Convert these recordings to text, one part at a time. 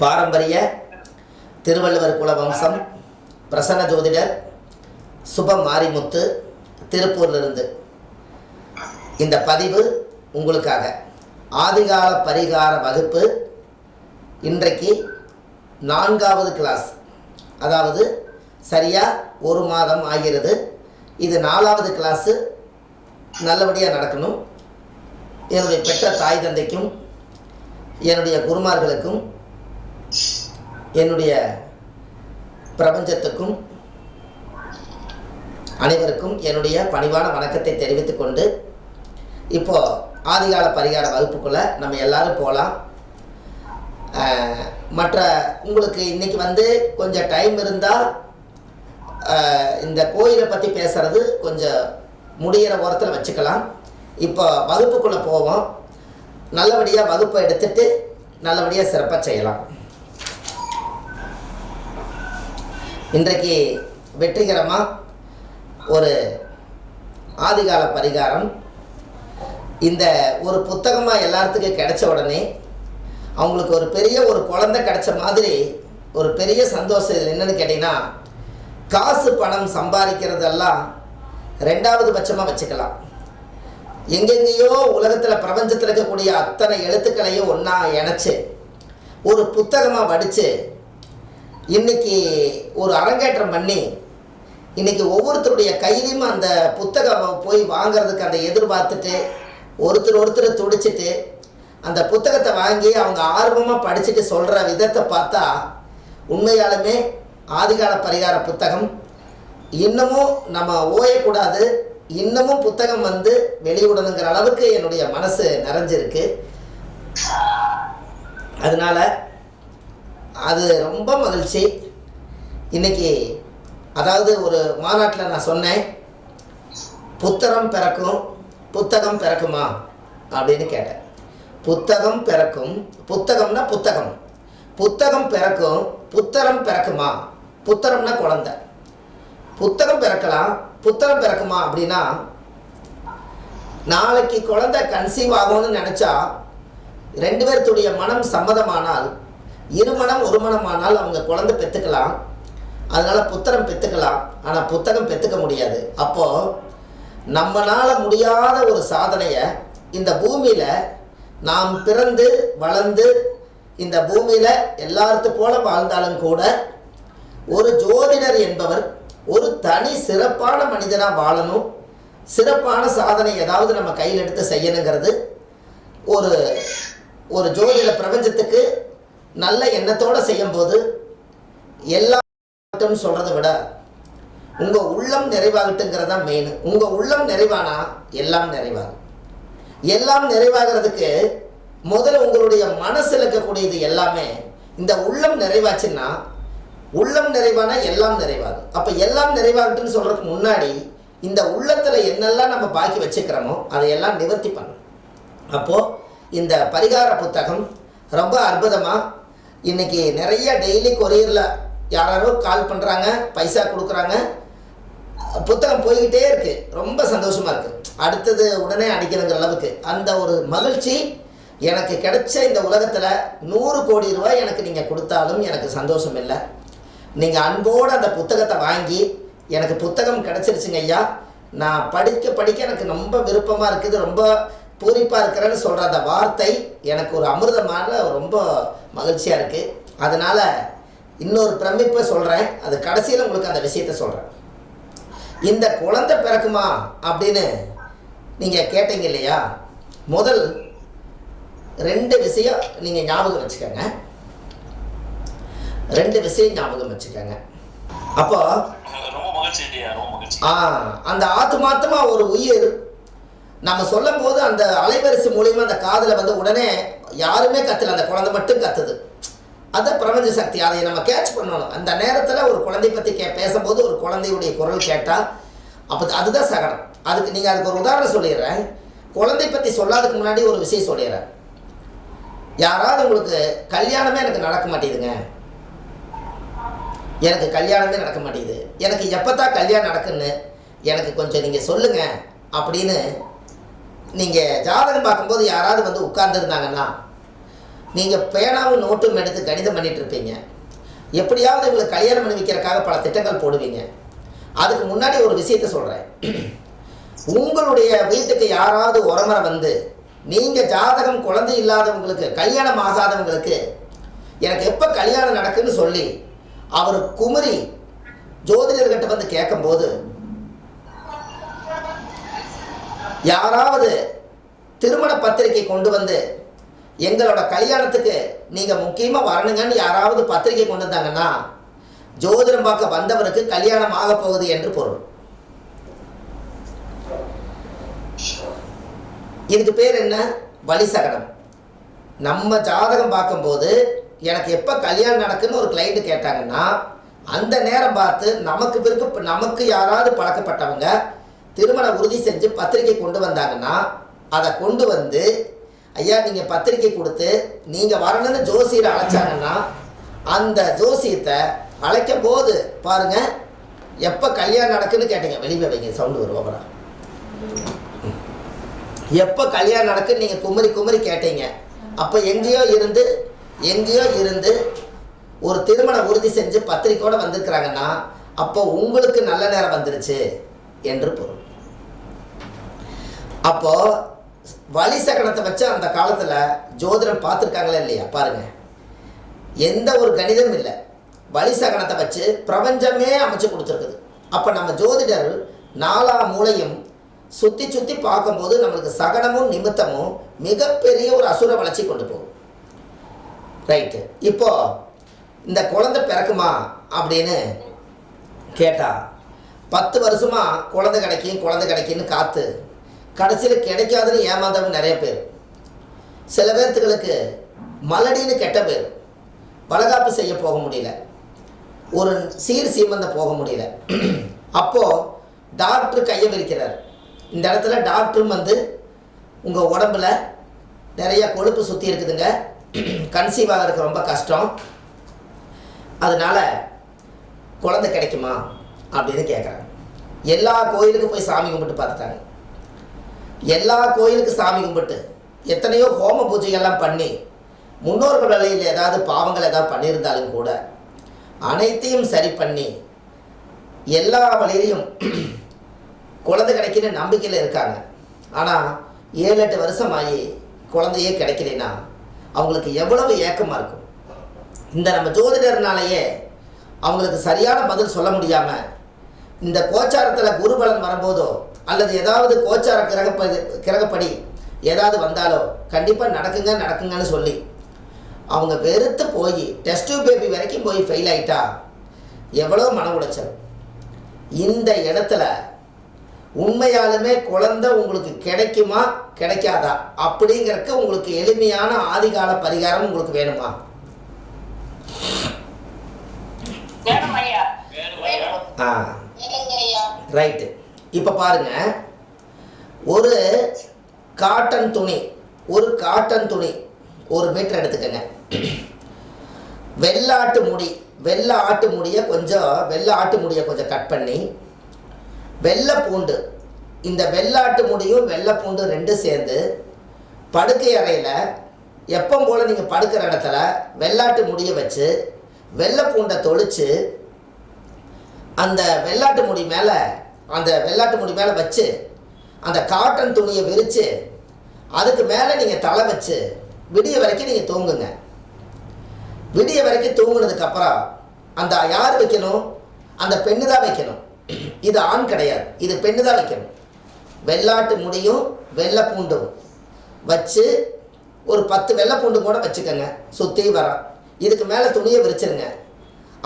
பாரம்பரிய திருவள்ளுவர் குல வம்சம் பிரசன்ன ஜோதிடர் சுப மாரிமுத்து திருப்பூர்லிருந்து. இந்த பதிவு உங்களுக்காக. ஆதிகால பரிகார வகுப்பு இன்றைக்கு நான்காவது கிளாஸ் அதாவது சரியாக ஒரு மாதம் ஆகிறது. இது நாலாவது கிளாஸு நல்லபடியாக நடக்கணும். என்னுடைய பெற்ற தாய் தந்தைக்கும் என்னுடைய குருமார்களுக்கும் என்னுடைய பிரபஞ்சத்துக்கும் அனைவருக்கும் என்னுடைய பணிவான வணக்கத்தை தெரிவித்துக் கொண்டு இப்போ ஆதிகால பரிகார வகுப்புக்குள்ளே நம்ம எல்லாரும் போகலாம் மற்ற உங்களுக்கு இன்னைக்கு வந்து கொஞ்சம் டைம் இருந்தால் இந்த கோயிலை பற்றி பேசுறது கொஞ்சம் முடியிற ஓரத்தில் வச்சுக்கலாம். இப்போ வகுப்புக்குள்ளே போவோம். நல்லபடியாக வகுப்பை எடுத்துட்டு நல்லபடியாக சிறப்பாக செய்யலாம். இன்றைக்கு வெற்றிகரமாக ஒரு ஆதிகால பரிகாரம். இந்த ஒரு புத்தகமாக எல்லாத்துக்கும் கிடைச்ச உடனே அவங்களுக்கு ஒரு பெரிய ஒரு குழந்தை கிடைச்ச மாதிரி ஒரு பெரிய சந்தோஷம் இதில் என்னன்னு கேட்டிங்கன்னா காசு பணம் சம்பாதிக்கிறதெல்லாம் ரெண்டாவது பட்சமாக வச்சுக்கலாம். எங்கெங்கேயோ உலகத்தில் பிரபஞ்சத்தில் இருக்கக்கூடிய அத்தனை எழுத்துக்களையும் ஒன்றா இணைச்சி ஒரு புத்தகமாக வடித்து இன்னைக்கு ஒரு அரங்கேற்றம் பண்ணி இன்னைக்கு ஒவ்வொருத்தருடைய கையிலையும் அந்த புத்தகம் போய் வாங்குறதுக்கு அந்த எதிர்பார்த்துட்டு ஒருத்தர் ஒருத்தர் துடிச்சிட்டு அந்த புத்தகத்தை வாங்கி அவங்க ஆர்வமாக படிச்சுட்டு சொல்கிற விதத்தை பார்த்தா உண்மையாலுமே ஆதிகால பரிகார புத்தகம். இன்னமும் நம்ம ஓயக்கூடாது. இன்னமும் புத்தகம் வந்து வெளியிடணுங்கிற அளவுக்கு என்னுடைய மனசு நிறைஞ்சிருக்கு. அதனால் அது ரொம்ப மகிழ்ச்சி. இன்னைக்கு அதாவது ஒரு மாநாட்டில் நான் சொன்னேன் புத்தகம் பிறக்கும் புத்தகம் பிறக்குமா? அப்படின்னு கேட்டேன். புத்தகம் பிறக்கும் புத்தகம்னா புத்தகம். புத்தகம் பிறக்கும் புத்தகம் பிறக்குமா? புத்தகம்னா குழந்தை. புத்தகம் பிறக்கலாம் புத்தகம் பிறக்குமா? அப்படின்னா நாளைக்கு குழந்தை கன்சீவ் ஆகும்னு நினச்சா ரெண்டு பேர்த்துடைய மனம் சம்மதமானால் இருமணம் ஒரு மனமானால் அவங்க குழந்தை பெற்றுக்கலாம் அதனால் புத்தகம் பெற்றுக்கலாம் ஆனால் புத்தகம் பெற்றுக்க முடியாது. அப்போது நம்மளால் முடியாத ஒரு சாதனையை இந்த பூமியில் நாம் பிறந்து வளர்ந்து இந்த பூமியில் எல்லாத்து போல வாழ்ந்தாலும் கூட ஒரு ஜோதிடர் என்பவர் ஒரு தனி சிறப்பான மனிதனாக வாழணும். சிறப்பான சாதனை ஏதாவது நம்ம கையில் எடுத்து செய்யணுங்கிறது ஒரு ஒரு ஜோதிட பிரபஞ்சத்துக்கு நல்ல எண்ணத்தோடு செய்யும்போது எல்லா சொல்கிறத விட உங்கள் உள்ளம் நிறைவாகட்டுங்கிறது தான் மெயின் உங்கள் உள்ளம் நிறைவானா? எல்லாம் நிறைவாகும். எல்லாம் நிறைவாகிறதுக்கு முதல்ல உங்களுடைய மனசில் இருக்கக்கூடியது எல்லாமே இந்த உள்ளம் நிறைவாச்சுன்னா உள்ளம் நிறைவானா எல்லாம் நிறைவாகும். அப்போ எல்லாம் நிறைவாகட்டுன்னு சொல்கிறதுக்கு முன்னாடி இந்த உள்ளத்தில் என்னெல்லாம் நம்ம பாக்கி வச்சுக்கிறோமோ அதையெல்லாம் நிவர்த்தி பண்ணணும். அப்போது இந்த பரிகார புத்தகம் ரொம்ப அற்புதமாக இன்னைக்கு நிறைய டெய்லி கொரியரில் யாராரோ கால் பண்ணுறாங்க பைசா கொடுக்குறாங்க. புத்தகம் போய்கிட்டே இருக்கு. ரொம்ப சந்தோஷமாக இருக்கு. அடுத்தது உடனே அடிக்கணுங்கிற அளவுக்கு. அந்த ஒரு மகிழ்ச்சி எனக்கு கிடைச்ச இந்த உலகத்தில் நூறு கோடி ரூபாய் எனக்கு நீங்கள் கொடுத்தாலும் எனக்கு சந்தோஷம் இல்லை. நீங்கள் அன்போடு அந்த புத்தகத்தை வாங்கி எனக்கு புத்தகம் கிடச்சிருச்சுங்க ஐயா. நான் படிக்க படிக்க எனக்கு ரொம்ப விருப்பமாக இருக்குது. ரொம்ப பூரிப்பாக இருக்கிறேன்னு சொல்கிற அந்த வார்த்தை எனக்கு ஒரு அமிர்தமான ரொம்ப மகிழ்ச்சியாக இருக்குது அதனால் இன்னொரு பிரமிப்பை சொல்கிறேன் அது கடைசியில் உங்களுக்கு அந்த விஷயத்த சொல்கிறேன் இந்த குழந்தை பிறக்குமா அப்படின்னு நீங்கள் கேட்டீங்க இல்லையா? முதல் ரெண்டு விஷயம் நீங்கள் ஞாபகம் வச்சுக்கோங்க. ரெண்டு விஷயம் ஞாபகம் வச்சுக்கோங்க. அப்போ ஆ அந்த ஆத்மாத்தமா ஒரு உயிர் நம்ம சொல்லும் போது அந்த அலைவரிசை மூலியமா அந்த காதில் வந்து உடனே யாருமே கத்தல அந்த குழந்தை மட்டும் கத்துது. அதான் பிரபஞ்ச சக்தி அதை நம்ம கேட்ச் பண்ணணும். அந்த நேரத்தில் ஒரு குழந்தை பற்றி கே பேசும்போது ஒரு குழந்தையுடைய குரல் கேட்டால் அப்போ அதுதான் சகனம். அதுக்கு நீங்கள் அதுக்கு ஒரு உதாரணம் சொல்லிடுறேன். குழந்தை பற்றி சொல்லாததுக்கு முன்னாடி ஒரு விஷயம் சொல்லிடுறேன். யாராவது உங்களுக்கு கல்யாணமே எனக்கு நடக்க மாட்டேங்குதுங்க எனக்கு கல்யாணமே நடக்க மாட்டேங்குது எனக்கு எப்போ தான் கல்யாணம் நடக்குன்னு எனக்கு கொஞ்சம் நீங்கள் சொல்லுங்கள் அப்படின்னு நீங்கள் ஜாதகம் பார்க்கும்போது யாராவது வந்து உட்கார்ந்துருந்தாங்கன்னா நீங்கள் பேனாவும் நோட்டும் எடுத்து கணிதம் பண்ணிகிட்டு இருப்பீங்க. எப்படியாவது இவங்களை கல்யாணம் பண்ணி வைக்கிறக்காக பல திட்டங்கள் போடுவீங்க. அதுக்கு முன்னாடி ஒரு விஷயத்த சொல்கிறேன் உங்களுடைய வீட்டுக்கு யாராவது உரமரை வந்து நீங்கள் ஜாதகம் குழந்தை இல்லாதவங்களுக்கு கல்யாணம் ஆகாதவங்களுக்கு எனக்கு எப்போ கல்யாணம் நடக்குன்னு சொல்லி அவர் குமரி ஜோதிடர்கிட்ட வந்து கேட்கும்போது யாராவது திருமண பத்திரிக்கை கொண்டு வந்து எங்களோட கல்யாணத்துக்கு நீங்கள் முக்கியமாக வரணுங்கன்னு யாராவது பத்திரிக்கை கொண்டு வந்தாங்கன்னா ஜோதிடம் பார்க்க வந்தவருக்கு கல்யாணம் ஆக போகுது என்று பொருள். இதுக்கு பேர் என்ன? வழி நம்ம ஜாதகம் பார்க்கும்போது எனக்கு எப்போ கல்யாணம் நடக்குன்னு ஒரு கிளைண்ட்டு கேட்டாங்கன்னா அந்த நேரம் பார்த்து நமக்கு பிறகு நமக்கு யாராவது பழக்கப்பட்டவங்க திருமண உறுதி செஞ்சு பத்திரிக்கை கொண்டு வந்தாங்கன்னா அதை கொண்டு வந்து ஐயா நீங்கள் பத்திரிக்கை கொடுத்து நீங்கள் வரணும்னு ஜோசியரை அழைச்சாங்கன்னா அந்த ஜோசியத்தை அழைக்கும் போது பாருங்க எப்போ கல்யாணம் நடக்குன்னு கேட்டீங்க. வெளியே வைங்க சவுண்டு வரும் அப்புறம் எப்போ கல்யாணம் நடக்குன்னு நீங்கள் குமரி குமரி கேட்டீங்க. அப்போ எங்கேயோ இருந்து எங்கேயோ இருந்து ஒரு திருமண உறுதி செஞ்சு பத்திரிக்கையோடு வந்திருக்கிறாங்கன்னா அப்போ உங்களுக்கு நல்ல நேரம் வந்துருச்சு என்று பொருள். அப்போ வழி சகனத்தை வச்சு அந்த காலத்தில் ஜோதிடம் பார்த்துருக்காங்களே இல்லையா? பாருங்க. எந்த ஒரு கணிதம் இல்லை. வழி சகனத்தை வச்சு பிரபஞ்சமே அமைச்சு கொடுத்துருக்குது. அப்போ நம்ம ஜோதிடர் நாலா மூளையும் சுற்றி சுற்றி பார்க்கும்போது நம்மளுக்கு சகனமும் நிமித்தமும் மிகப்பெரிய ஒரு அசுர வளர்ச்சி கொண்டு போகும். ரைட்டு இப்போ இந்த குழந்தை பிறக்குமா அப்படின்னு கேட்டால் பத்து வருஷமாக குழந்தை கிடைக்கும் குழந்தை கிடைக்குன்னு காத்து கடைசியில் கிடைக்காதுன்னு ஏமாந்தவங்க நிறைய பேர். சில பேர்த்துகளுக்கு மலடின்னு கெட்ட பேர். வளகாப்பு செய்ய போக முடியல. ஒரு சீர் சீமந்தம் போக முடியல. அப்போது டாக்டர் கையை விரிக்கிறார். இந்த இடத்துல டாக்டரும் வந்து உங்கள் உடம்புல நிறைய கொழுப்பு சுற்றி இருக்குதுங்க. கன்சீவ் ஆகிறதுக்கு ரொம்ப கஷ்டம். அதனால் குழந்தை கிடைக்குமா அப்படின்னு கேட்குறாங்க எல்லா கோயிலுக்கும் போய் சாமி கும்பிட்டு பார்த்துட்டாங்க. எல்லா கோயிலுக்கு சாமி கும்பிட்டு எத்தனையோ ஹோம பூஜைகள்லாம் பண்ணி முன்னோர்கள் வழியில் ஏதாவது பாவங்கள் ஏதாவது பண்ணியிருந்தாலும் கூட அனைத்தையும் சரி பண்ணி எல்லா வழியிலையும் குழந்தை கிடைக்கிற நம்பிக்கையில் இருக்காங்க. ஆனால் ஏழு எட்டு வருஷம் ஆகி குழந்தையே கிடைக்கலைன்னா அவங்களுக்கு எவ்வளவு ஏக்கமாக இருக்கும்? இந்த நம்ம ஜோதிடர்னாலேயே அவங்களுக்கு சரியான பதில் சொல்ல முடியாமல் இந்த கோச்சாரத்தில் குருபலன் வரும்போதோ அல்லது ஏதாவது கோச்சார கிரகப்படி கிரகப்படி ஏதாவது வந்தாலோ கண்டிப்பாக நடக்குங்க நடக்குங்கன்னு சொல்லி. அவங்க வெறுத்து போய் டெஸ்ட் பேபி வரைக்கும் போய் ஃபெயில் ஆயிட்டா எவ்வளோ மன உளைச்சல். இந்த இடத்துல உண்மையாலுமே குழந்தை உங்களுக்கு கிடைக்குமா கிடைக்காதா? அப்படிங்கிறதுக்கு உங்களுக்கு எளிமையான ஆதிகால பரிகாரம் உங்களுக்கு வேணுமா. ஆ. ரைட்டு இப்போ பாருங்க. ஒரு காட்டன் துணி ஒரு காட்டன் துணி ஒரு மீட்டர் எடுத்துக்கங்க. வெள்ளாட்டு முடி வெள்ளை ஆட்டு முடியை கொஞ்சம் வெள்ளை ஆட்டு முடியை கொஞ்சம் கட் பண்ணி வெள்ளை பூண்டு இந்த வெள்ளாட்டு முடியும் வெள்ளை பூண்டு ரெண்டும் சேர்ந்து படுக்கை அறையில் எப்போ போல் நீங்கள் படுக்கிற இடத்துல வெள்ளாட்டு முடியை வச்சு வெள்ளை பூண்டை அந்த வெள்ளாட்டு முடி மேலே அந்த வெள்ளாட்டு முடி மேலே வச்சு அந்த காட்டன் துணியை விரித்து அதுக்கு மேலே நீங்கள் தலை வச்சு விடிய வரைக்கும் நீங்கள் தூங்குங்க. விடிய வரைக்கும் தூங்குனதுக்கப்புறம் அந்த யார் வைக்கணும்? அந்த பெண்ணு தான் வைக்கணும். இது ஆண் கிடையாது. இது பெண்ணு தான் வைக்கணும். வெள்ளாட்டு முடியும் வெள்ளை பூண்டும் வச்சு ஒரு பத்து வெள்ளை பூண்டு கூட வச்சுக்கோங்க. சுற்றி வர இதுக்கு மேலே துணியை விரிச்சிருங்க.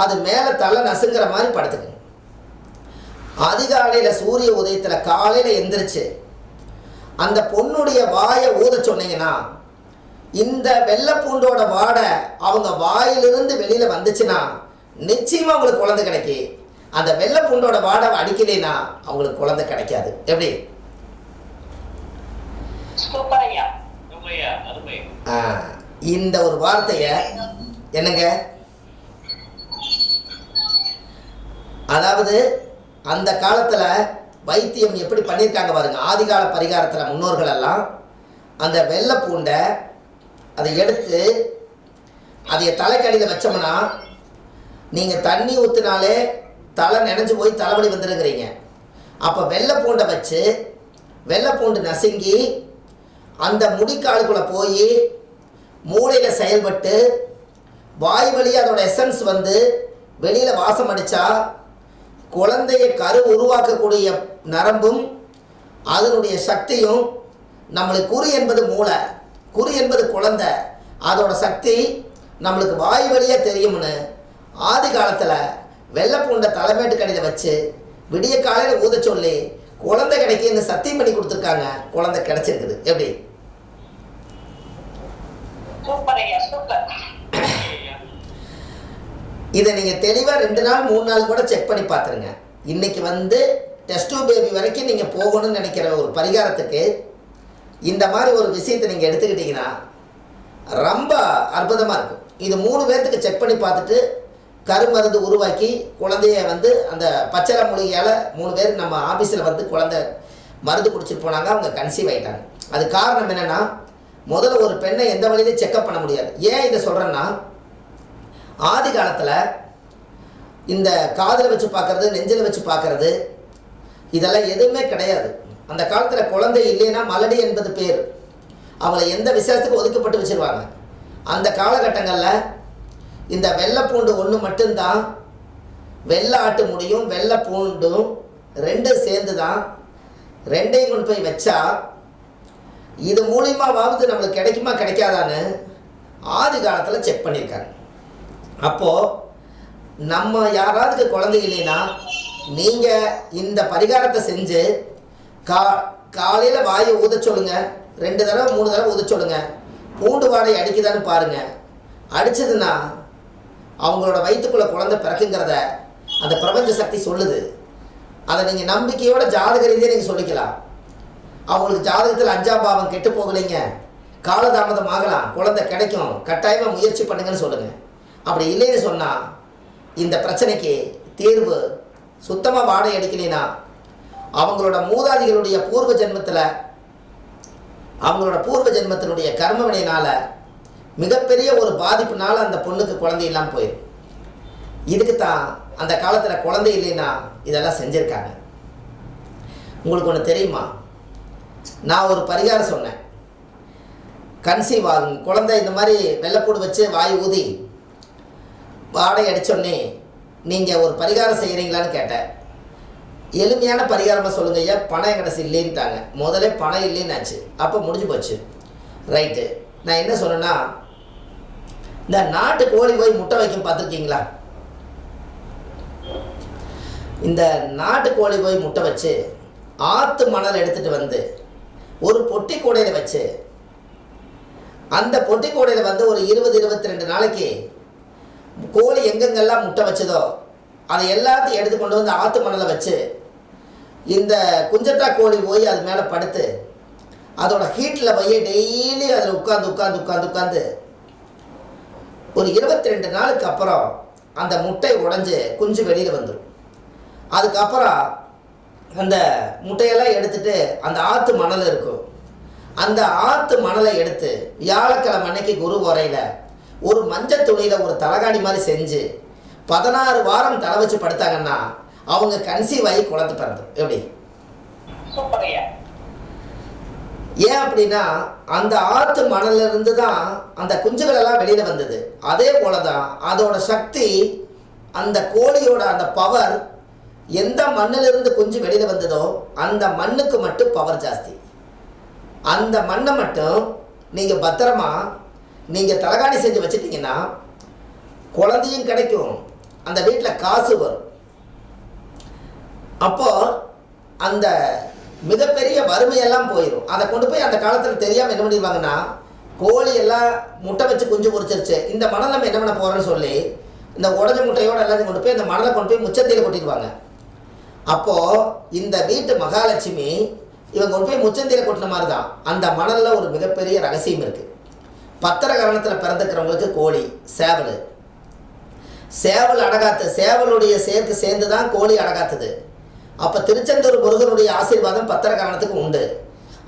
அது மேலே தலை நசுங்கிற மாதிரி படுத்துக்கங்க. அதிகாலையில் சூரிய உதயத்தில் காலையில் எந்திரிச்சு அந்த பொண்ணுடைய வாயை ஊத சொன்னீங்கன்னா இந்த வெள்ளைப்பூண்டோட வாடை அவங்க வாயிலிருந்து வெளியில் வந்துச்சுன்னா நிச்சயமாக உங்களுக்கு குழந்தை கிடைக்கி. அந்த வெள்ளைப்பூண்டோட வாடை அடிக்கலைன்னா அவங்களுக்கு குழந்தை கிடைக்காது. எப்படி? இந்த ஒரு வார்த்தையை என்னங்க? அதாவது அந்த காலத்தில் வைத்தியம் எப்படி பண்ணியிருக்காங்க பாருங்க. ஆதிகால பரிகாரத்தில் முன்னோர்கள் எல்லாம் அந்த வெள்ளை பூண்டை அதை எடுத்து அதைய தலைக்கடியில் வச்சோம்னா நீங்கள் தண்ணி ஊற்றினாலே தலை நனைஞ்சு போய் தலைவலி வந்துருங்கிறீங்க. அப்போ வெள்ளை பூண்டை வச்சு வெள்ளை பூண்டு நசுங்கி அந்த முடிக்காலுக்குள்ளே போய் மூளையில் செயல்பட்டு வாய் வழி அதோட எசன்ஸ் வந்து வெளியில் வாசம் அடித்தா குழந்தைய கரு உருவாக்கக்கூடிய நரம்பும் அதனுடைய சக்தியும் நம்மளுக்கு குரு என்பது மூளை. குரு என்பது குழந்தை. அதோட சக்தி நம்மளுக்கு வாய் வழியாக தெரியும்னு ஆதி காலத்தில் வெள்ளைப்பூண்டை தலைமேட்டு கடையில் வச்சு விடிய காலையில் ஊத சொல்லி குழந்தை கிடைக்குன்னு சத்தியம் பண்ணி கொடுத்துருக்காங்க. குழந்தை கிடைச்சிருக்குது. எப்படி சூப்பர் ஐயா சூப்பர் ஐயா இதை நீங்கள் தெளிவாக ரெண்டு நாள் மூணு நாள் கூட செக் பண்ணி பார்த்துருங்க. இன்றைக்கி வந்து டெஸ்ட் பேபி வரைக்கும் நீங்கள் போகணும்னு நினைக்கிற ஒரு பரிகாரத்துக்கு இந்த மாதிரி ஒரு விஷயத்தை நீங்கள் எடுத்துக்கிட்டிங்கன்னா ரொம்ப அற்புதமாக இருக்கும். இது மூணு பேர்த்துக்கு செக் பண்ணி பார்த்துட்டு கருமருந்து உருவாக்கி குழந்தைய வந்து அந்த பச்சரை மூலிகையால் மூணு பேர் நம்ம ஆஃபீஸில் வந்து குழந்தை மருந்து குடிச்சிட்டு போனாங்க அவங்க கன்சீவ் ஆகிட்டாங்க அது காரணம் என்னென்னா முதல்ல ஒரு பெண்ணை எந்த வழியிலையும் செக்கப் பண்ண முடியாது. ஏன் இதை சொல்கிறேன்னா ஆதி காலத்தில் இந்த காதில் வச்சு பார்க்கறது நெஞ்சில் வச்சு பார்க்குறது இதெல்லாம் எதுவுமே கிடையாது. அந்த காலத்தில் குழந்தை இல்லைன்னா மலடி என்பது பேர். அவங்கள எந்த விசேஷத்துக்கு ஒதுக்கப்பட்டு வச்சிருவாங்க. அந்த காலகட்டங்களில் இந்த வெள்ளை பூண்டு ஒன்று மட்டும்தான் வெள்ளை ஆட்டு முடியும் வெள்ளை பூண்டும் ரெண்டும் சேர்ந்து தான் ரெண்டையும் கொண்டு போய் வச்சா இது மூலியமாவது நம்மளுக்கு கிடைக்குமா கிடைக்காதான்னு ஆதி காலத்தில் செக் பண்ணியிருக்காங்க. அப்போது நம்ம யாராவது குழந்தை இல்லைன்னா நீங்கள் இந்த பரிகாரத்தை செஞ்சு கா காலையில் வாயை ஊத சொல்லுங்க. ரெண்டு தடவை மூணு தடவை ஊத சொல்லுங்க. பூண்டு வாடை அடிக்குதான்னு பாருங்க. அடிச்சதுன்னா அவங்களோட வயிற்றுக்குள்ள குழந்தை பிறக்குங்கிறத அந்த பிரபஞ்ச சக்தி சொல்லுது. அதை நீங்கள் நம்பிக்கையோட ஜாதக ரீதியாக நீங்கள் சொல்லிக்கலாம். அவங்களுக்கு ஜாதகத்தில் அஞ்சாம் பாவம் கெட்டு போகலைங்க. காலதாமதம் ஆகலாம். குழந்தை கிடைக்கும். கட்டாயமாக முயற்சி பண்ணுங்கன்னு சொல்லுங்கள் அப்படி இல்லைன்னு சொன்னால் இந்த பிரச்சனைக்கு தீர்வு சுத்தமாக வாடகை அடிக்கலைன்னா அவங்களோட மூதாதிகளுடைய பூர்வ ஜென்மத்தில் அவங்களோட பூர்வ ஜென்மத்தினுடைய கர்ம மிகப்பெரிய ஒரு பாதிப்புனால் அந்த பொண்ணுக்கு குழந்தை இல்லாமல் போயிடும் இதுக்கு தான் அந்த காலத்தில் குழந்தை இல்லைன்னா இதெல்லாம் செஞ்சுருக்காங்க. உங்களுக்கு ஒன்று தெரியுமா? நான் ஒரு பரிகாரம் சொன்னேன். கன்சீவ் ஆகும் குழந்தை இந்த மாதிரி வெள்ளைப்பூடு வச்சு வாய் ஊதி வாடகை அடித்தோடனே நீங்கள் ஒரு பரிகாரம் செய்கிறீங்களான்னு கேட்டேன். எளிமையான பரிகாரமாக சொல்லுங்க ஐயா பணம் என்கிட்ட இல்லைன்ட்டாங்க. முதல்ல பணம் இல்லைன்னு ஆச்சு அப்போ முடிஞ்சு போச்சு. ரைட்டு நான் என்ன சொன்னேன்னா இந்த நாட்டு கோழி போய் முட்டை வைக்கும் பார்த்துருக்கீங்களா? இந்த நாட்டு கோழி போய் முட்டை வச்சு ஆற்று மணல் எடுத்துகிட்டு வந்து ஒரு பொட்டி கூடையில் வச்சு அந்த பொட்டி கூடையில் வந்து ஒரு இருபது இருபத்தி ரெண்டு நாளைக்கு கோழி எங்கெங்கெல்லாம் முட்டை வச்சதோ அதை எல்லாத்தையும் எடுத்து கொண்டு வந்து ஆற்று மணலை வச்சு இந்த குஞ்சட்டா கோழி போய் அது மேலே படுத்து அதோட ஹீட்டில் போய் டெய்லி அதில் உட்காந்து உட்காந்து உட்காந்து உட்காந்து ஒரு இருபத்தி ரெண்டு நாளுக்கு அப்புறம் அந்த முட்டை உடஞ்சி குஞ்சு வெளியில் வந்துடும் அதுக்கப்புறம் அந்த முட்டையெல்லாம் எடுத்துட்டு அந்த ஆற்று மணல் இருக்கும். அந்த ஆற்று மணலை எடுத்து வியாழக்கிழமை அன்னைக்கு குரு உரையில் ஒரு மஞ்சள் துணியில் ஒரு தலகாணி மாதிரி செஞ்சு பதினாறு வாரம் தலை வச்சு படுத்தாங்கன்னா அவங்க கன்சீவ் ஆகி குழந்தை பிறந்துடும் எப்படி? ஏன் அப்படின்னா அந்த ஆற்று மணல்ல இருந்து தான் அந்த குஞ்சுகள் எல்லாம் வெளியில வந்தது. அதே போல தான் அதோட சக்தி அந்த கோழியோட அந்த பவர் எந்த மண்ணிலிருந்து குஞ்சு வெளியில வந்ததோ அந்த மண்ணுக்கு மட்டும் பவர் ஜாஸ்தி. அந்த மண்ணை மட்டும் நீங்க பத்திரமா நீங்கள் தலகாணி செஞ்சு வச்சிட்டீங்கன்னா குழந்தையும் கிடைக்கும். அந்த வீட்டில் காசு வரும். அப்போ அந்த மிகப்பெரிய வறுமையெல்லாம் போயிடும் அதை கொண்டு போய் அந்த காலத்தில் தெரியாமல் என்ன பண்ணிடுவாங்கன்னா கோழி எல்லாம் முட்டை வச்சு குஞ்சு பொரிச்சிருச்சு. இந்த மணல் நம்ம என்ன பண்ண போகிறோன்னு சொல்லி இந்த உடஞ்ச முட்டையோடு எல்லாத்தையும் கொண்டு போய் இந்த மணலை கொண்டு போய் முச்சந்தியில் கொட்டிடுவாங்க. அப்போது இந்த வீட்டு மகாலட்சுமி இவங்க கொண்டு போய் முச்சந்தியில் கொட்டின மாதிரி தான். அந்த மணலில் ஒரு மிகப்பெரிய ரகசியம் இருக்குது பத்திர கரணத்தில் பிறந்துக்கிறவங்களுக்கு கோழி சேவல். சேவல் அடகாத்து சேவலுடைய சேர்க்கு சேர்ந்து தான் கோழி அடகாத்துது. அப்போ திருச்செந்தூர் முருகனுடைய ஆசீர்வாதம் பத்திரகரணத்துக்கு உண்டு.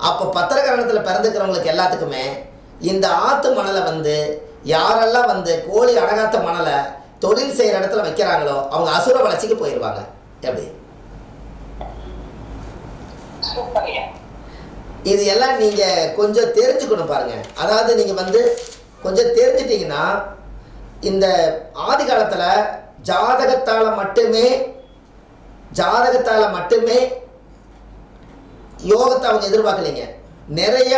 அப்போ பத்திரகரணத்தில் பிறந்துக்கிறவங்களுக்கு எல்லாத்துக்குமே இந்த ஆற்று மணலை வந்து யாரெல்லாம் வந்து கோழி அடகாத்த மணலை தொழில் செய்கிற இடத்துல வைக்கிறாங்களோ அவங்க அசுர வளர்ச்சிக்கு போயிடுவாங்க எப்படி? இது எல்லாம் நீங்கள் கொஞ்சம் தெரிஞ்சுக்கணும் பாருங்க. அதாவது நீங்கள் வந்து கொஞ்சம் தெரிஞ்சிட்டிங்கன்னா இந்த ஆதி காலத்தில் ஜாதகத்தால் மட்டுமே ஜாதகத்தால் மட்டுமே யோகத்தை அவங்க எதிர்பார்க்கலைங்க. நிறைய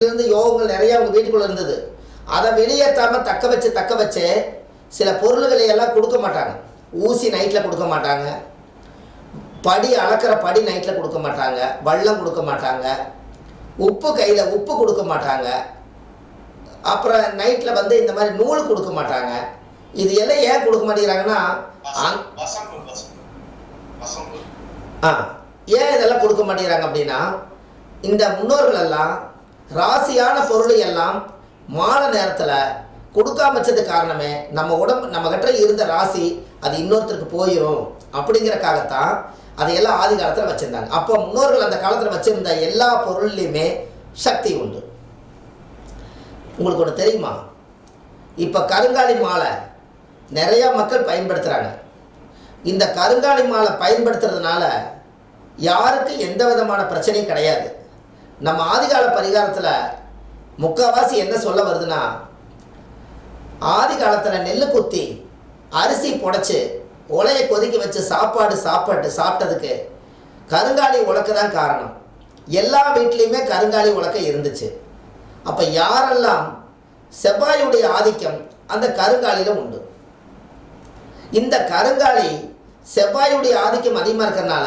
இருந்து யோகங்கள் நிறைய அவங்க வீட்டுக்குள்ள இருந்தது. அதை வெளியேற்றாம தக்க வச்சு தக்க வச்சு சில பொருள்களை எல்லாம் கொடுக்க மாட்டாங்க. ஊசி நைட்டில் கொடுக்க மாட்டாங்க. படி அளக்கிற படி நைட்டில் கொடுக்க மாட்டாங்க. வள்ளம் கொடுக்க மாட்டாங்க. உப்பு கையில் உப்பு கொடுக்க மாட்டாங்க. அப்புறம் நைட்டில் வந்து இந்த மாதிரி நூல் கொடுக்க மாட்டாங்க. இது எல்லாம் ஏன் கொடுக்க மாட்டேங்கிறாங்கன்னா ஆ ஏன் இதெல்லாம் கொடுக்க மாட்டேங்கிறாங்க அப்படின்னா இந்த முன்னோர்கள் எல்லாம் ராசியான பொருளை எல்லாம் மாலை நேரத்தில் கொடுக்காம வச்சது காரணமே நம்ம உடம்பு நம்ம கிட்ட இருந்த ராசி அது இன்னொருத்தருக்கு போயிடும் அப்படிங்கிறக்காகத்தான் அதையெல்லாம் ஆதி காலத்தில் வச்சுருந்தாங்க. அப்போ முன்னோர்கள் அந்த காலத்தில் வச்சுருந்த எல்லா பொருள்லையுமே சக்தி உண்டு. உங்களுக்கு ஒன்று தெரியுமா? இப்போ கருங்காலி மாலை நிறையா மக்கள் பயன்படுத்துகிறாங்க இந்த கருங்காலி மாலை பயன்படுத்துறதுனால யாருக்கு எந்த விதமான பிரச்சனையும் கிடையாது. நம்ம ஆதிகால பரிகாரத்தில் முக்கால்வாசி என்ன சொல்ல வருதுன்னா ஆதி காலத்தில் நெல் குத்தி அரிசி புடைச்சி உலையை கொதிக்க வச்சு சாப்பாடு சாப்பாட்டு சாப்பிட்டதுக்கு கருங்காலி உலக்கு தான் காரணம். எல்லா வீட்லேயுமே கருங்காலி உலக்க இருந்துச்சு. அப்போ யாரெல்லாம் செவ்வாயுடைய ஆதிக்கம் அந்த கருங்காலியில் உண்டு. இந்த கருங்காலி செவ்வாயுடைய ஆதிக்கம் அதிகமாக இருக்கிறனால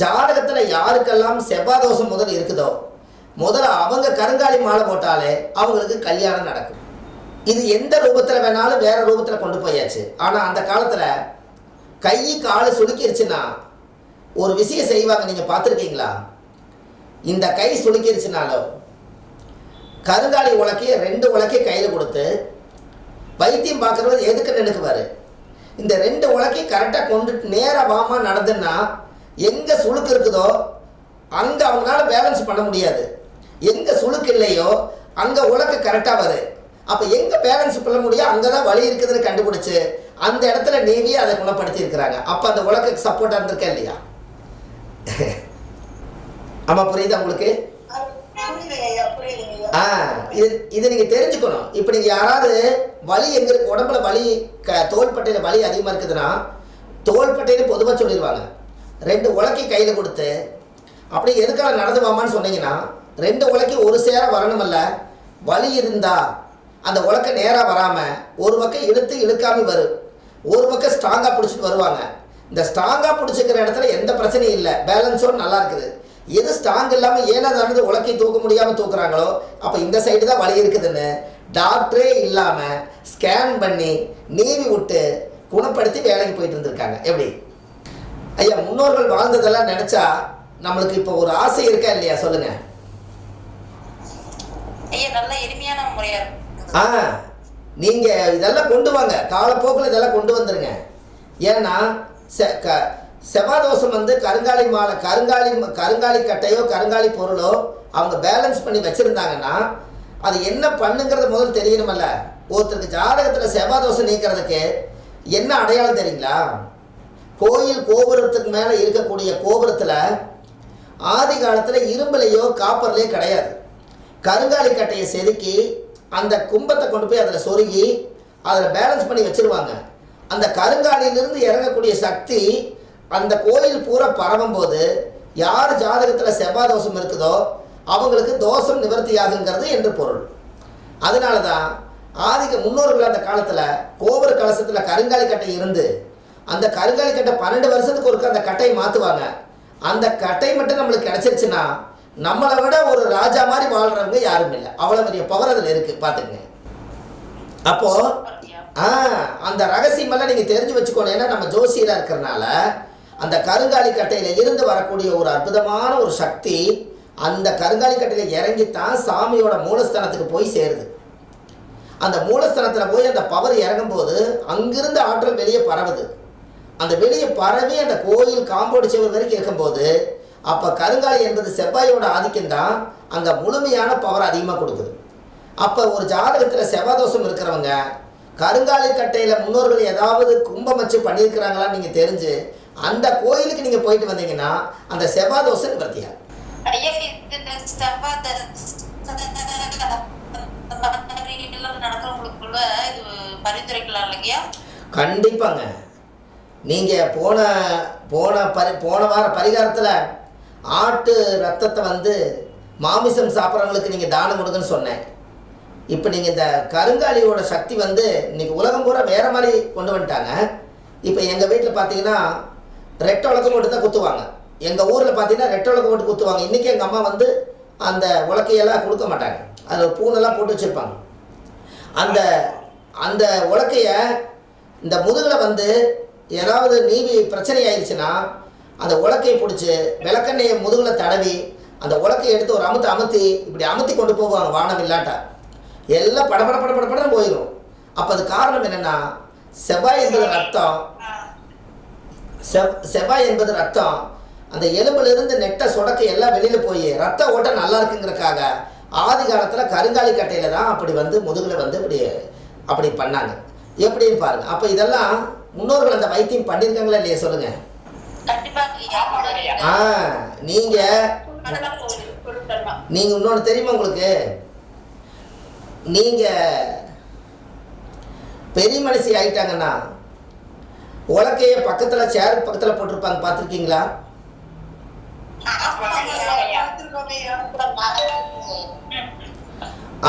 ஜாதகத்தில் யாருக்கெல்லாம் செவ்வாய் தோஷம் முதல் இருக்குதோ முதல்ல அவங்க கருங்காலி மாலை போட்டாலே அவங்களுக்கு கல்யாணம் நடக்கும். இது எந்த ரூபத்தில் வேணாலும் வேற ரூபத்தில் கொண்டு போயாச்சு. ஆனால் அந்த காலத்தில் கை கால் சுளுக்கிருச்சுன்னா ஒரு விஷயம் செய்வாங்க. நீங்கள் பார்த்துருக்கீங்களா? இந்த கை சுளுக்கிருச்சுனாலோ கருங்காலி உலக்கைய ரெண்டு உலக்கைய கையில் கொடுத்து வைத்தியம் பார்க்குறவர் எதுக்கு நினைக்குவார் இந்த ரெண்டு உலக்கையும் கரெக்டாக கொண்டுட்டு நேராக வாமா நடந்துன்னா எங்கே சுளுக்கு இருக்குதோ அங்கே அவங்களால பேலன்ஸ் பண்ண முடியாது. எங்கே சுளுக்கு இல்லையோ அங்கே உலக்கு கரெக்டாக வரும் அப்போ எங்கே பேலன்ஸ் பண்ண முடியும் அங்கே தான் வலி இருக்குதுன்னு கண்டுபிடிச்சு அந்த இடத்துல நீவி அதை குணப்படுத்தி இருக்கிறாங்க அப்போ அந்த உலக்குக்கு சப்போர்ட்டாக இருந்திருக்கா இல்லையா? ஆமாம் புரியுதா உங்களுக்கு? ஆ இது இது நீங்கள் தெரிஞ்சுக்கணும். இப்போ நீங்கள் யாராவது வலி எங்களுக்கு உடம்புல வலி க தோள்பட்டையில் வலி அதிகமாக இருக்குதுன்னா தோள்பட்டைன்னு பொதுவாக சொல்லிடுவாங்க. ரெண்டு உலக்கி கையில் கொடுத்து அப்படி எதுக்காக நடந்து வாமான்னு சொன்னீங்கன்னா ரெண்டு உலக்கி ஒரு சேர வரணுமல்ல. வலி இருந்தா அந்த உலக்க நேராக வராமல் ஒரு பக்கம் இழுத்து இழுக்காமல் வரும் ஒரு பக்கம் ஸ்ட்ராங்காக பிடிச்சிட்டு வருவாங்க. இந்த ஸ்ட்ராங்காக பிடிச்சிக்கிற இடத்துல எந்த பிரச்சனையும் இல்லை. பேலன்ஸோடு நல்லா இருக்குது. எது ஸ்ட்ராங் இல்லாமல் ஏன்னா தானது உலக்கை தூக்க முடியாமல் தூக்குறாங்களோ அப்போ இந்த சைடு தான் வலி இருக்குதுன்னு டாக்டரே இல்லாமல் ஸ்கேன் பண்ணி நீவி விட்டு குணப்படுத்தி வேலைக்கு போயிட்டு இருந்திருக்காங்க. எப்படி? ஐயா முன்னோர்கள் வாழ்ந்ததெல்லாம் நினச்சா நம்மளுக்கு இப்போ ஒரு ஆசை இருக்கா இல்லையா? சொல்லுங்க. ஐயா நல்ல எளிமையான முறையாக இருக்கும். ஆ நீங்கள் இதெல்லாம் கொண்டு வாங்க. காலப்போக்கில் இதெல்லாம் கொண்டு வந்துடுங்க ஏன்னா செ க செவ்வாதோஷம் வந்து கருங்காலி மாலை கருங்காலி கருங்காலி கட்டையோ கருங்காலி பொருளோ அவங்க பேலன்ஸ் பண்ணி வச்சுருந்தாங்கன்னா அது என்ன பண்ணுங்கிறது முதல் தெரியணுமல்ல. ஒருத்தருக்கு ஜாதகத்தில் செவ்வாதோஷம் நீக்கிறதுக்கு என்ன அடையாளம் தெரியுங்களா? கோயில் கோபுரத்துக்கு மேலே இருக்கக்கூடிய கோபுரத்தில் ஆதி காலத்தில் இரும்புலையோ காப்பர்லேயோ கிடையாது. கருங்காலி கட்டையை செதுக்கி அந்த கும்பத்தை கொண்டு போய் அதில் சொருகி அதில் பேலன்ஸ் பண்ணி வச்சுருவாங்க. அந்த கருங்காலியிலிருந்து இறங்கக்கூடிய சக்தி அந்த கோயில் பூரா பரவும் போது யார் ஜாதகத்தில் செவ்வாய் தோஷம் இருக்குதோ அவங்களுக்கு தோஷம் நிவர்த்தி ஆகுங்கிறது என்று பொருள். அதனால தான் ஆதிக்க முன்னோர்கள் அந்த காலத்தில் கோபுர கலசத்தில் கருங்காலி கட்டை இருந்து அந்த கருங்காலி கட்டை பன்னெண்டு வருஷத்துக்கு ஒருக்க அந்த கட்டையை மாற்றுவாங்க அந்த கட்டை மட்டும் நம்மளுக்கு கிடச்சிருச்சுன்னா நம்மளை விட ஒரு ராஜா மாதிரி வாழ்கிறவங்க யாரும் இல்லை. அவ்வளோ பெரிய பவர் அதில் இருக்குது பார்த்துங்க அப்போது ஆ அந்த ரகசியமெல்லாம் நீங்கள் தெரிஞ்சு வச்சுக்கணும். ஏன்னா நம்ம ஜோசியராக இருக்கிறனால அந்த கருங்காலி கட்டையில் இருந்து வரக்கூடிய ஒரு அற்புதமான ஒரு சக்தி அந்த கருங்காலி கட்டையில் இறங்கித்தான் சாமியோட மூலஸ்தானத்துக்கு போய் சேருது. அந்த மூலஸ்தானத்தில் போய் அந்த பவர் இறங்கும்போது அங்கிருந்து ஆற்றல் வெளியே பரவுது. அந்த வெளியே பரவி அந்த கோயில் காம்பவுண்டு செவர் வரைக்கும் இருக்கும்போது அப்போ கருங்காலி என்பது செவ்வாயோட ஆதிக்கம் தான் அங்கே முழுமையான பவர் அதிகமாக கொடுக்குது. அப்போ ஒரு ஜாதகத்தில் செவ்வாதோஷம் இருக்கிறவங்க கருங்காலி கட்டையில் முன்னோர்கள் ஏதாவது கும்பம் வச்சு பண்ணியிருக்கிறாங்களான்னு நீங்கள் தெரிஞ்சு அந்த கோயிலுக்கு நீங்கள் போயிட்டு வந்தீங்கன்னா அந்த செவ்வாதோஷம் நிவர்த்தியா நடக்கிறவங்களுக்குள்ள பரிந்துரைக்கலாம் கண்டிப்பாங்க. நீங்கள் போன போன பரி போன வார பரிகாரத்தில் ஆட்டு ரத்தத்தை வந்து மாமிசம் சாப்பிட்றவங்களுக்கு நீங்கள் தானம் கொடுங்கன்னு சொன்னேன். இப்போ நீங்கள் இந்த கருங்காலியோட சக்தி வந்து இன்னைக்கு உலகம் பூரா வேறு மாதிரி கொண்டு வந்துட்டாங்க. இப்போ எங்கள் வீட்டில் பார்த்தீங்கன்னா ரெட்டை உலகம் போட்டு தான் குத்துவாங்க. எங்கள் ஊரில் பார்த்தீங்கன்னா ரெட்டை உலகம் போட்டு குத்துவாங்க. இன்றைக்கி எங்கள் அம்மா வந்து அந்த உலக்கையெல்லாம் கொடுக்க மாட்டாங்க. அதில் பூனெல்லாம் போட்டு வச்சுருப்பாங்க. அந்த அந்த உலக்கையை இந்த முதுகில் வந்து ஏதாவது நீவி பிரச்சனை ஆயிடுச்சுன்னா அந்த உலக்கையை பிடிச்சி விளக்கெண்ணையை முதுகில் தடவி அந்த உலக்கையை எடுத்து ஒரு அமுத்து அமுத்தி இப்படி அமுத்தி கொண்டு போவாங்க வானம் இல்லாட்டா. எல்லாம் படபட படபட படன்னு போயிடும் அப்போ அது காரணம் என்னென்னா செவ்வாய் என்பது ரத்தம். செவ் செவ்வாய் என்பது ரத்தம். அந்த எலும்புலேருந்து நெட்டை நெட்ட சொடக்கு எல்லாம் வெளியில் போய் ரத்த ஓட்டம் நல்லா இருக்குங்கிறக்காக ஆதி காலத்தில் கருங்காலி கட்டையில் தான் அப்படி வந்து முதுகில் வந்து இப்படி அப்படி பண்ணாங்க. எப்படின்னு பாருங்க. அப்போ இதெல்லாம் முன்னோர்கள் அந்த வைத்தியம் பண்ணியிருக்காங்களா இல்லையா சொல்லுங்கள் ஆ கொடுத்துடலாம் நீங்கள் இன்னொன்று தெரியுமா உங்களுக்கு? நீங்கள் பெரிய மனுஷி ஆயிட்டாங்கன்னா உலக்கைய பக்கத்தில் சேர் பக்கத்தில் போட்டிருப்பாங்க பார்த்துருக்கீங்களா?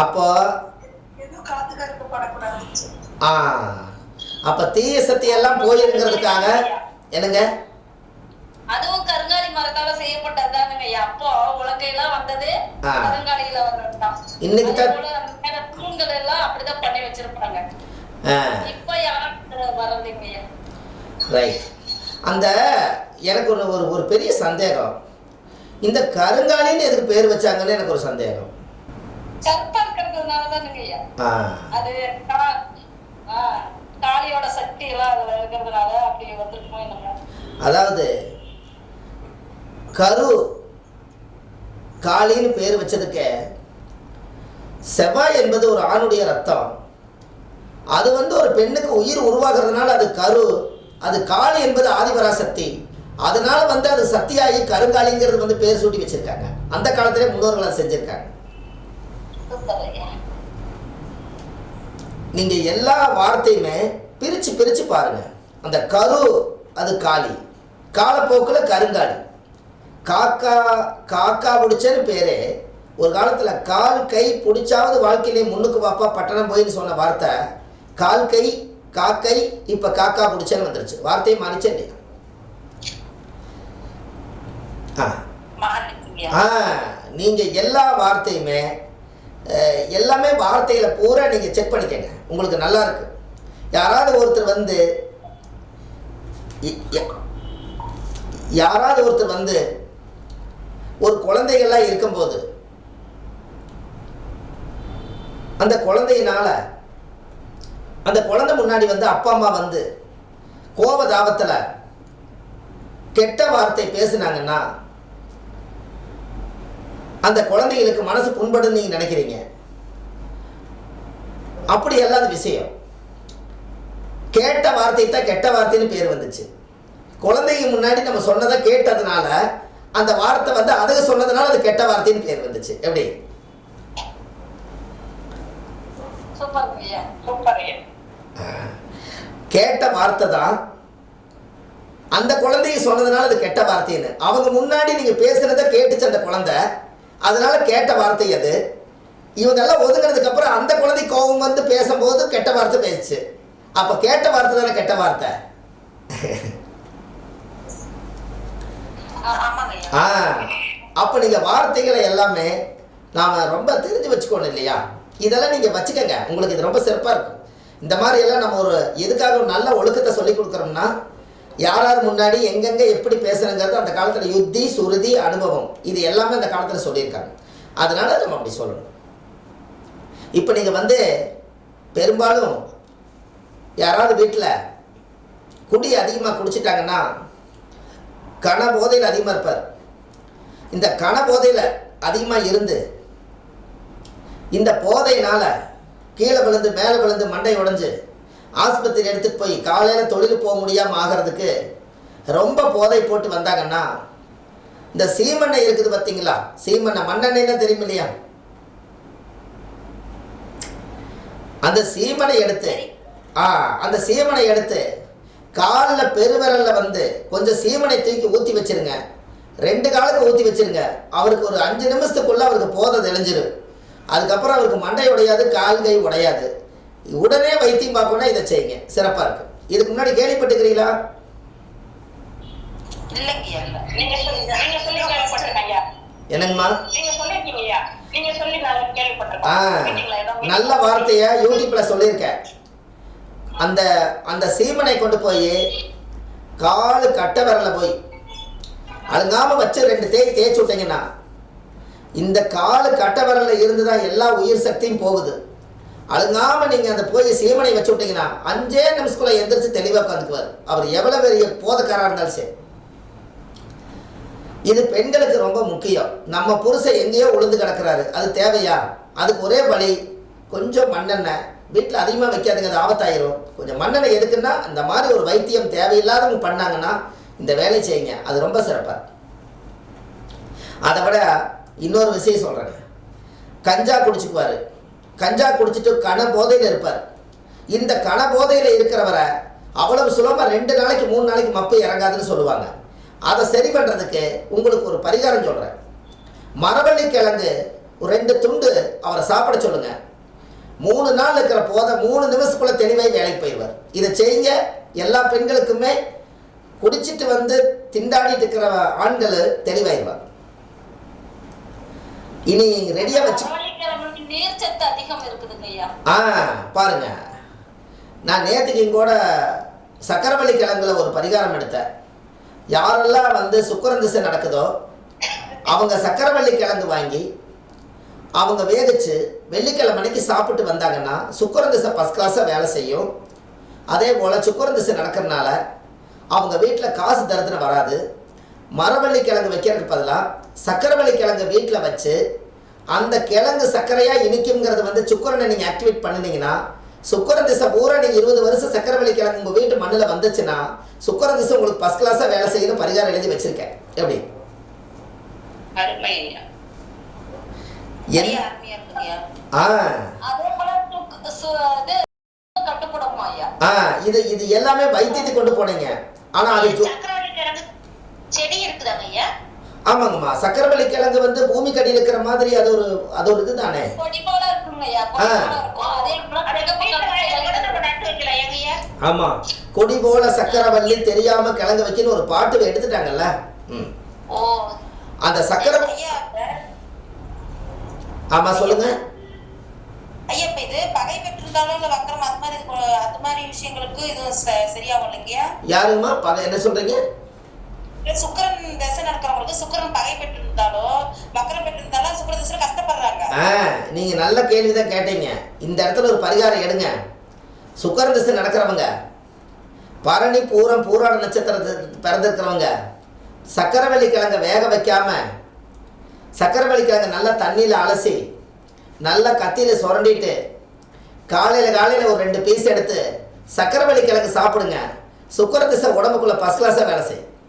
அப்போ ஆ அப்போ தீய சக்தி எல்லாம் போயிருங்கிறதுக்காக என்னங்க? வந்ததுதான் இன்னைக்கு தான்- தூண்கள் எல்லாம் அப்படிதான் பண்ணி வச்சிருப்பாங்க. இப்ப யாரும் வரலைங்க. ரைட் அந்த எனக்கு ஒரு ஒரு ஒரு பெரிய சந்தேகம். இந்த கருங்காலின்னு எதுக்கு பேர் வச்சாங்கன்னு எனக்கு ஒரு சந்தேகம். சர்ப்பம் இருக்கிறதுனாலதானுங்க ஐயா. ஆ. அது காளியோட சக்தி எல்லாம் அதுல இருக்கிறதுனால அப்படி வந்திருக்குமோ அதாவது கரு காளின்னு பேர் வச்சதுக்கு செவ்வாய் என்பது ஒரு ஆணுடைய ரத்தம். அது வந்து ஒரு பெண்ணுக்கு உயிர் உருவாகிறதுனால அது கரு அது காளி என்பது ஆதிபராசக்தி. அதனால வந்து அது சக்தியாகி கருங்காலிங்கிறது வந்து பேர் சூட்டி வச்சிருக்காங்க. அந்த காலத்திலே முன்னோர்கள் அதை செஞ்சிருக்காங்க. நீங்க எல்லா வார்த்தையுமே பிரிச்சு பிரிச்சு பாருங்க. அந்த கரு அது காளி. காலப்போக்கில் கருங்காலி காக்கா காக்கா பிடிச்சன்னு பேரே ஒரு காலத்துல கால் கை பிடிச்சாவது வாழ்க்கையிலே முன்னுக்கு வாப்பா பட்டணம் போயின்னு சொன்ன வார்த்தை. கால் கை காக்கை இப்ப காக்கா பிடிச்சன்னு வந்துருச்சு. வார்த்தையை மாறிச்சே இல்லையா ஆ. நீங்கள் எல்லா வார்த்தையுமே எல்லாமே வார்த்தைகளை பூரா நீங்கள் செக் பண்ணிக்கங்க. உங்களுக்கு நல்லா இருக்கு. யாராவது ஒருத்தர் வந்து யாராவது ஒருத்தர் வந்து ஒரு குழந்தைகள்லாம் இருக்கும்போது அந்த குழந்தையினால அந்த குழந்தை முன்னாடி வந்து அப்பா அம்மா வந்து கோபதாபத்தில் கெட்ட வார்த்தை பேசுனாங்கன்னா அந்த குழந்தைகளுக்கு மனசு புண்படுன்னு நீங்கள் நினைக்கிறீங்க. அப்படி அல்லாத விஷயம். கேட்ட வார்த்தை தான் கெட்ட வார்த்தைன்னு பேர் வந்துச்சு. குழந்தைக்கு முன்னாடி நம்ம சொன்னதை கேட்டதுனால அந்த வார்த்தை வந்து அதுக சொன்னதுனால அது கெட்ட வார்த்தைன்னு பேர் வந்துச்சு. எப்படி? கேட்ட வார்த்தை தான் அந்த குழந்தைய சொன்னதுனால அது கெட்ட வார்த்தைன்னு. அவங்க முன்னாடி நீங்க பேசுனதை கேட்டுச்சு அந்த குழந்தை. அதனால கேட்ட வார்த்தை அது. இவங்க எல்லாம் ஒதுங்கினதுக்கு அப்புறம் அந்த குழந்தை கோபம் வந்து பேசும்போது கெட்ட வார்த்தை பேசுச்சு. அப்ப கேட்ட வார்த்தை தானே கெட்ட வார்த்தை? ஆ அப்போ நீங்கள் வார்த்தைகளை எல்லாமே நாம் ரொம்ப தெரிஞ்சு வச்சுக்கணும் இல்லையா? இதெல்லாம் நீங்கள் வச்சுக்கோங்க. உங்களுக்கு இது ரொம்ப சிறப்பாக இருக்கும். இந்த மாதிரி எல்லாம் நம்ம ஒரு எதுக்காக ஒரு நல்ல ஒழுக்கத்தை சொல்லி கொடுக்குறோம்னா யார் யார் முன்னாடி எங்கெங்கே எப்படி பேசுகிறங்கிறது அந்த காலத்தில் யுத்தி சுருதி அனுபவம். இது எல்லாமே அந்த காலத்தில் சொல்லியிருக்காங்க. அதனால நம்ம அப்படி சொல்லணும். இப்போ நீங்கள் வந்து பெரும்பாலும் யாராவது வீட்டில் குடி அதிகமாக குடிச்சிட்டாங்கன்னா கன போதையில் அதிகமாக இருப்பார். இந்த கன போதையில் அதிகமாக இருந்து இந்த போதையினால் கீழே விழுந்து மேலே விழுந்து மண்டை உடைஞ்சு ஆஸ்பத்திரி எடுத்துகிட்டு போய் காலையில் தொழில் போக முடியாமல் ஆகிறதுக்கு ரொம்ப போதை போட்டு வந்தாங்கன்னா இந்த சீமண்ணை இருக்குது பார்த்தீங்களா? சீமெண்ணெய் மண்ணெண்ணெய்னா தெரியும் இல்லையா? அந்த சீமனை எடுத்து ஆ அந்த சீமனை எடுத்து காலில் பெருவிரல்ல வந்து கொஞ்சம் சீமனை தூக்கி ஊற்றி வச்சிருங்க. ரெண்டு காலுக்கு ஊற்றி வச்சிருங்க. அவருக்கு ஒரு அஞ்சு நிமிஷத்துக்குள்ள அவருக்கு போதை தெளிஞ்சிரும். அதுக்கப்புறம் அவருக்கு மண்டை உடையாது கால் கை உடையாது. உடனே வைத்தியம் பார்க்கணும்னா இதை செய்யுங்க. சிறப்பாக இருக்கு. இதுக்கு முன்னாடி கேள்விப்பட்டுக்கிறீங்களா என்னங்கம்மா? நல்ல வார்த்தையை? யூடியூப்ல சொல்லியிருக்கேன். அந்த அந்த சீமனை கொண்டு போய் காலு கட்ட விரல போய். அழுங்காமல் வச்சு ரெண்டு தேய் தேய்ச்சி விட்டீங்கன்னா இந்த காலு கட்ட விரலில் இருந்து தான் எல்லா உயிர் சக்தியும் போகுது. அழுங்காமல் நீங்கள் அந்த போய் சீமனை வச்சு விட்டீங்கன்னா அஞ்சே நிமிஷத்துக்குள்ள எந்திரிச்சு தெளிவாக உட்காந்துக்குவார். அவர் எவ்வளோ பெரிய போதக்காராக இருந்தாலும் சரி. இது பெண்களுக்கு ரொம்ப முக்கியம். நம்ம புருஷன் எங்கேயோ உளுந்து கிடக்குறாரு. அது தேவையா? அதுக்கு ஒரே வழி கொஞ்சம் மண்ணெண்ணெய் வீட்டில் அதிகமாக வைக்காதுங்க அது ஆபத்தாயிரும். கொஞ்சம் மண்ணெண்ணெய் எதுக்குன்னா அந்த மாதிரி ஒரு வைத்தியம் தேவையில்லாதவங்க பண்ணாங்கன்னா இந்த வேலை செய்யுங்க. அது ரொம்ப சிறப்பாக அதை விட இன்னொரு விஷயம் சொல்கிறேங்க கஞ்சா குடிச்சுக்குவார். கஞ்சா குடிச்சிட்டு கன போதையில் இருப்பார். இந்த கன போதையில் இருக்கிறவரை அவ்வளவு சுலபமாக ரெண்டு நாளைக்கு மூணு நாளைக்கு மப்பு இறங்காதுன்னு சொல்லுவாங்க. அதை சரி பண்ணுறதுக்கு உங்களுக்கு ஒரு பரிகாரம் சொல்கிறேன் மரவள்ளி கிழங்கு ஒரு ரெண்டு துண்டு அவரை சாப்பிட சொல்லுங்கள் மூணு நாள் இருக்கிற போதை மூணு நிமிஷத்துக்குள்ள தெளிவாய் வேலைக்கு போயிடுவார். இதை செய்யுங்க எல்லா பெண்களுக்குமே குடிச்சிட்டு வந்து திண்டாடிட்டு இருக்கிற ஆண்கள் தெளிவாயிடுவார் இனி ரெடியாக வச்சு ஆ பாருங்க. நான் நேற்றுக்கு இங்கூட சக்கரவள்ளி கிழங்குல ஒரு பரிகாரம் எடுத்தேன். யாரெல்லாம் வந்து சுக்கரன் திசை நடக்குதோ அவங்க சக்கரவள்ளி கிழங்கு வாங்கி அவங்க வேகச்சு அன்னைக்கு சாப்பிட்டு வந்தாங்கன்னா சுக்கரன் திசை ஃபஸ்ட் கிளாஸாக வேலை செய்யும். அதே போல் சுக்கரன் திசை நடக்கிறனால அவங்க வீட்டில் காசு தரித்திரம் வராது. மரவள்ளி கிழங்கு வைக்கிறதுக்கு பதிலாக சக்கரவள்ளி கிழங்கு வீட்டில் வச்சு அந்த கிழங்கு சர்க்கரையாக இனிக்குங்கிறது வந்து சுக்கரனை நீங்கள் ஆக்டிவேட் பண்ணினீங்கன்னா சுக்கரன் திசை பூரா நீங்கள் இருபது வருஷம் சக்கரவள்ளி கிழங்கு உங்கள் வீட்டு மண்ணில் வந்துச்சுன்னா சுக்கர திசை உங்களுக்கு ஃபஸ்ட் கிளாஸாக வேலை செய்யணும் பரிகாரம் எழுதி வச்சுருக்கேன். எப்படி அருமை ஐயா என் ஐயா அருமையா இருக்குங்கய்யா ஆ அதே போல தூக்கு சு- இது கட்டுப்படுமா ஐயா? ஆ இது இது எல்லாமே வைத்தியத்துக்கு கொண்டு போனீங்க. ஆனால் அது செடி இருக்குதாங்க ஐயா? ஆமாங்கம்மா. சக்கரவள்ளி கிழங்கு வந்து பூமி கடியில் இருக்கிற மாதிரி அது ஒரு அது ஒரு போல இருக்குங்க ஐயா கொடி. போல சக்கரவள்ளி தெரியாம கிழங்கு வைக்கன்னு ஒரு பாட்டு எடுத்துட்டாங்கல்ல? அந்த சக்கர ஆமா சொல்லுங்க. ஐயா இப்ப இது பகை பெற்றிருந்தாலும் இல்ல வக்கரம் அது மாதிரி அது மாதிரி விஷயங்களுக்கு இது ச- சரியாகும் இல்லைங்கய்யா? யாருங்கம்மா பக என்ன சொல்றீங்க? சுக்கிரன் தசை நடக்கிறவங்களுக்கு சுக்கிரன் பகை பெற்றிருந்தாலோ வக்கரம் பெற்றிருந்தாலும் சுக்கிர தசையில கஷ்டப்படுறாங்க. நீங்க நல்ல கேள்வி தான் கேட்டீங்க. இந்த இடத்துல ஒரு பரிகாரம் எடுங்க. சுக்கர திசை நடக்கிறவங்க பரணி பூரம் பூராட நட்சத்திரத்து பிறந்திருக்கிறவங்க சக்கரவள்ளி கிழங்க வேக வைக்காம சக்கரை கிழங்க நல்லா தண்ணியில் அலசி நல்லா கத்தியில் சுரண்டிட்டு காலையில் காலையில் ஒரு ரெண்டு பீஸ் எடுத்து சக்கரவள்ளி கிழங்கு சாப்பிடுங்க. சுக்கர திசை உடம்புக்குள்ள ஃபஸ்ட் கிளாஸாக வேலை செய்யும்.